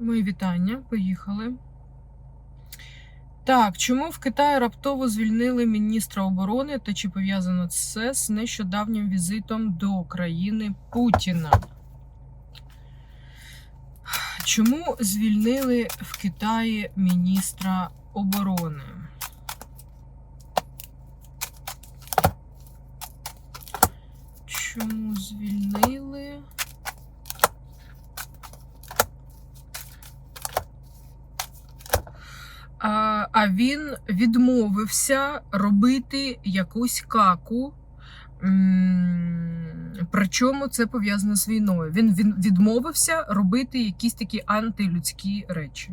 Мої вітання, поїхали. Так, чому в Китаї раптово звільнили міністра оборони та чи пов'язано це з нещодавнім візитом до країни Путіна? Чому звільнили в Китаї міністра оборони? Чому звільнили? А, він відмовився робити якусь каку. Причому це пов'язано з війною. Він відмовився робити якісь такі антилюдські речі.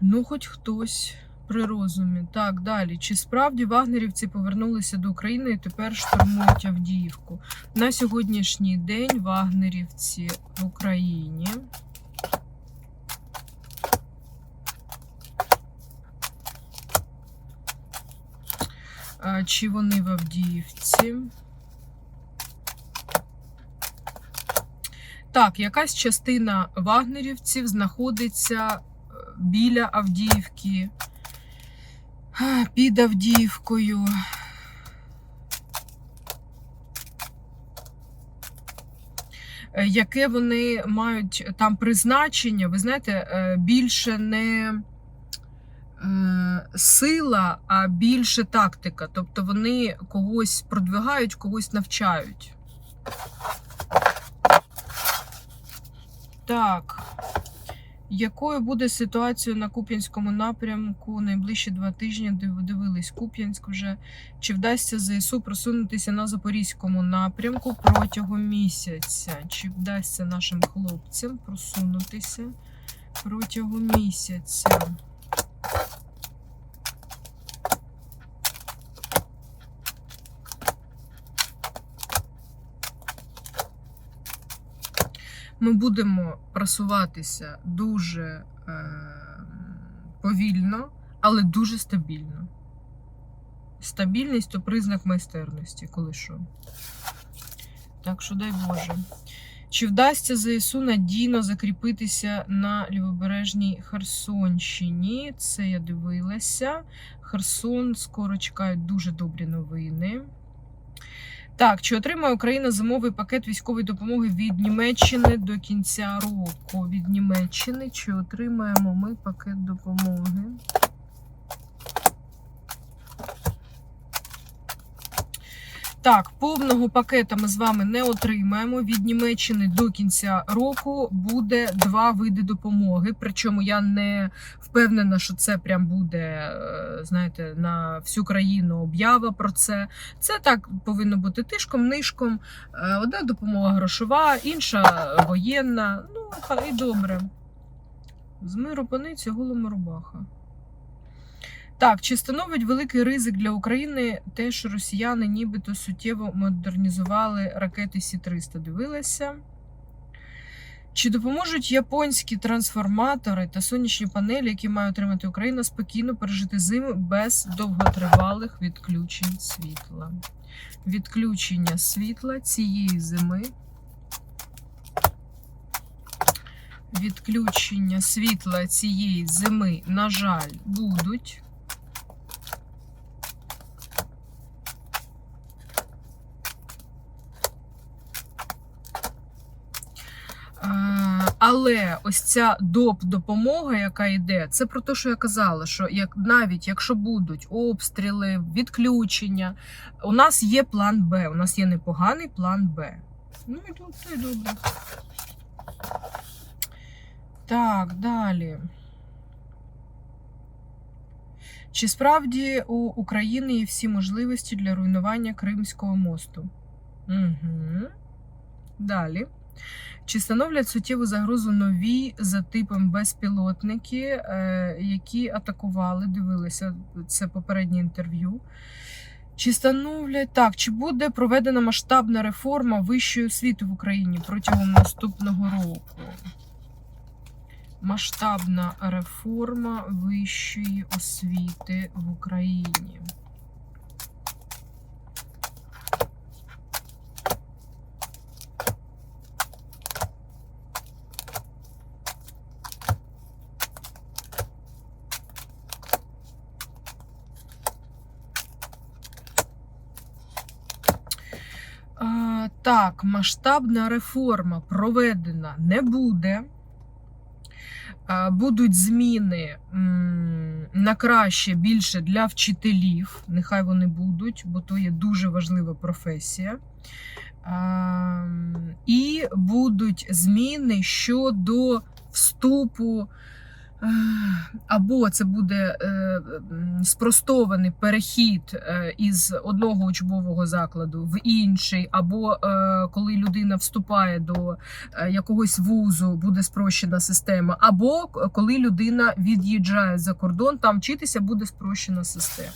Ну, хоч хтось при розумі. Так, далі. Чи справді вагнерівці повернулися до України і тепер штурмують Авдіївку? На сьогоднішній день вагнерівці в Україні. Чи вони в Авдіївці? Так, якась частина вагнерівців знаходиться е, біля Авдіївки, під Авдіївкою. Е, Яке вони мають там призначення, ви знаєте, е, більше не сила, а більше тактика. Тобто вони когось продвигають, когось навчають. Так. Якою буде ситуація на Куп'янському напрямку найближчі два тижні? Дивились Куп'янськ вже. Чи вдасться ЗСУ просунутися на Запорізькому напрямку протягом місяця? Чи вдасться нашим хлопцям просунутися протягом місяця? Ми будемо просуватися дуже е, повільно, але дуже стабільно. Стабільність то признак майстерності, коли що. Так що дай Боже. Чи вдасться ЗСУ надійно закріпитися на лівобережній Херсонщині? Це я дивилася. Херсон скоро чекають дуже добрі новини. Так, чи отримає Україна зимовий пакет військової допомоги від Німеччини до кінця року? Від Німеччини чи отримаємо ми пакет допомоги? Так, повного пакета ми з вами не отримаємо. Від Німеччини до кінця року буде два види допомоги. Причому я не впевнена, що це прям буде, е, знаєте, на всю країну об'ява про це. Це так повинно бути тишком, нишком. Е, Одна допомога грошова, інша воєнна. Ну, хай добре. З миру паниці голому рубаха. Так, чи становить великий ризик для України те, що росіяни нібито суттєво модернізували ракети Сі-300? Дивилася. Чи допоможуть японські трансформатори та сонячні панелі, які має отримати Україна, спокійно пережити зиму без довготривалих відключень світла? Відключення світла цієї зими. Відключення світла цієї зими, на жаль, будуть. Е, Але ось ця доп допомога, яка йде, це про те, що я казала, що як навіть якщо будуть обстріли, відключення, у нас є план Б. У нас є непоганий план Б. Ну і тут і добре. Так, далі. Чи справді у України є всі можливості для руйнування Кримського мосту? Угу. Далі. Чи становлять суттєву загрозу нові за типом безпілотники, е, які атакували, дивилися це попереднє інтерв'ю. Чи становлять так, чи буде проведена масштабна реформа вищої освіти в Україні протягом наступного року? Масштабна реформа вищої освіти в Україні. Так, масштабна реформа проведена не буде. Е, Будуть зміни на краще більше для вчителів. Нехай вони будуть, бо то є дуже важлива професія. Ем, І будуть зміни щодо вступу. Або це буде е, спростований перехід е, із одного учбового закладу в інший, або е, коли людина вступає до якогось вузу, буде спрощена система, або коли людина від'їжджає за кордон, там вчитися буде спрощена система.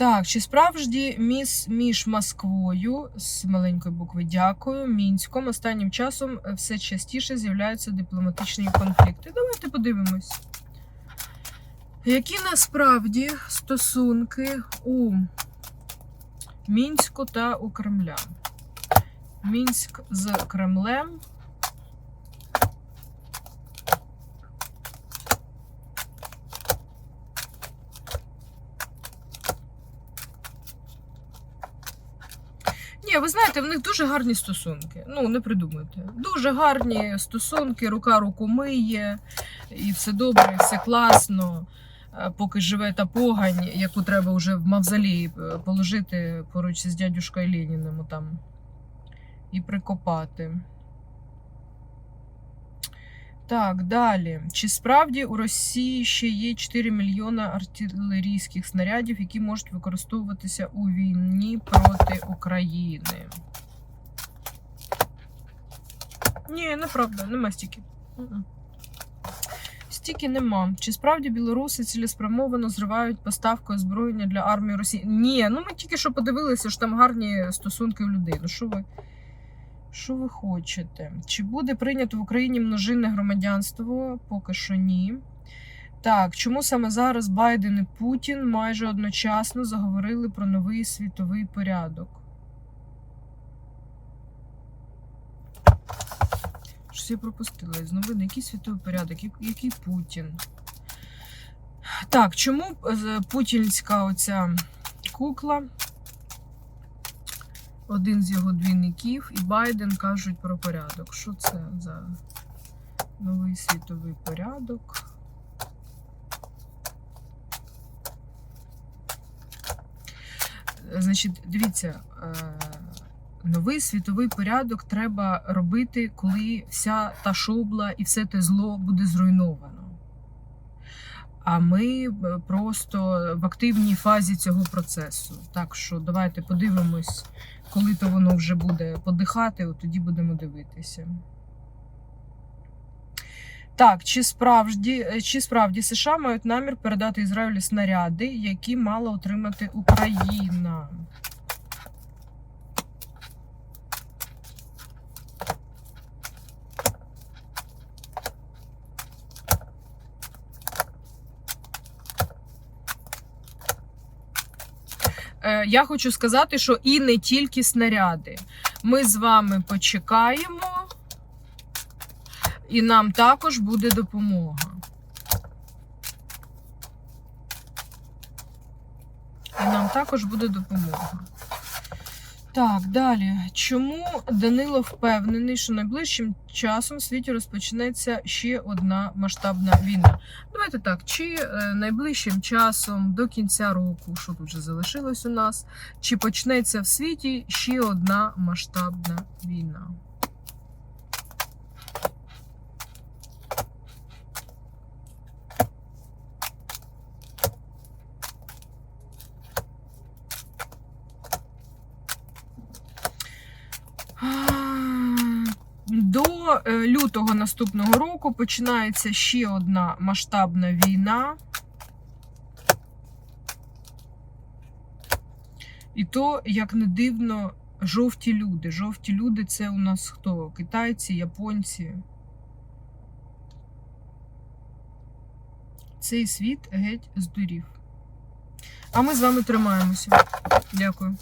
Так, чи справді міс між Москвою з маленької букви дякую, Мінськом останнім часом е, все частіше з'являються дипломатичні конфлікти. Давайте подивимось. Які насправді стосунки у Мінську та у Кремля? Мінськ з Кремлем. Ні, ви знаєте, в них дуже гарні стосунки. Ну, не придумайте. Дуже гарні стосунки, рука руку миє, і все добре, і все класно. Е, Поки живе та погань, яку треба вже в мавзолії е, положити поруч з дядюшкою Леніним там і прикопати. Так, далі. Чи справді у Росії ще є 4 мільйони артилерійських снарядів, які можуть використовуватися у війні проти України? Ні, неправда, нема стільки. Стільки нема. Чи справді білоруси цілеспрямовано зривають поставку озброєння для армії Росії? Ні, ну ми тільки що подивилися, що там гарні стосунки у людей. Ну що ви? Що ви хочете? Чи буде прийнято в Україні множинне громадянство? Поки що ні. Так, чому саме зараз Байден і Путін майже одночасно заговорили про новий світовий порядок? Щось я пропустила із новин. Який світовий порядок? Який Путін? Так, чому е, путінська оця кукла? Один з його двійників, і Байден кажуть про порядок. Що це за новий світовий порядок? Значить, дивіться, е, новий світовий порядок треба робити, коли вся та шобла і все те зло буде зруйновано. А ми е, просто в активній фазі цього процесу. Так що давайте подивимось, коли то воно вже буде подихати, от тоді будемо дивитися. Так, чи справді, е, чи справді США мають намір передати Ізраїлю снаряди, які мала отримати Україна? Я хочу сказати, що і не тільки снаряди. Ми з вами почекаємо, і нам також буде допомога. І нам також буде допомога. Так, далі. Чому Данило впевнений, що найближчим часом в світі розпочнеться ще одна масштабна війна? Давайте так, чи е, найближчим часом до кінця року, що тут вже залишилось у нас, чи почнеться в світі ще одна масштабна війна? Е, лютого наступного року починається ще одна масштабна війна. І то, як не дивно, жовті люди. Жовті люди це у нас хто? Китайці, японці. Цей світ геть здурів. А ми з вами тримаємося. Дякую.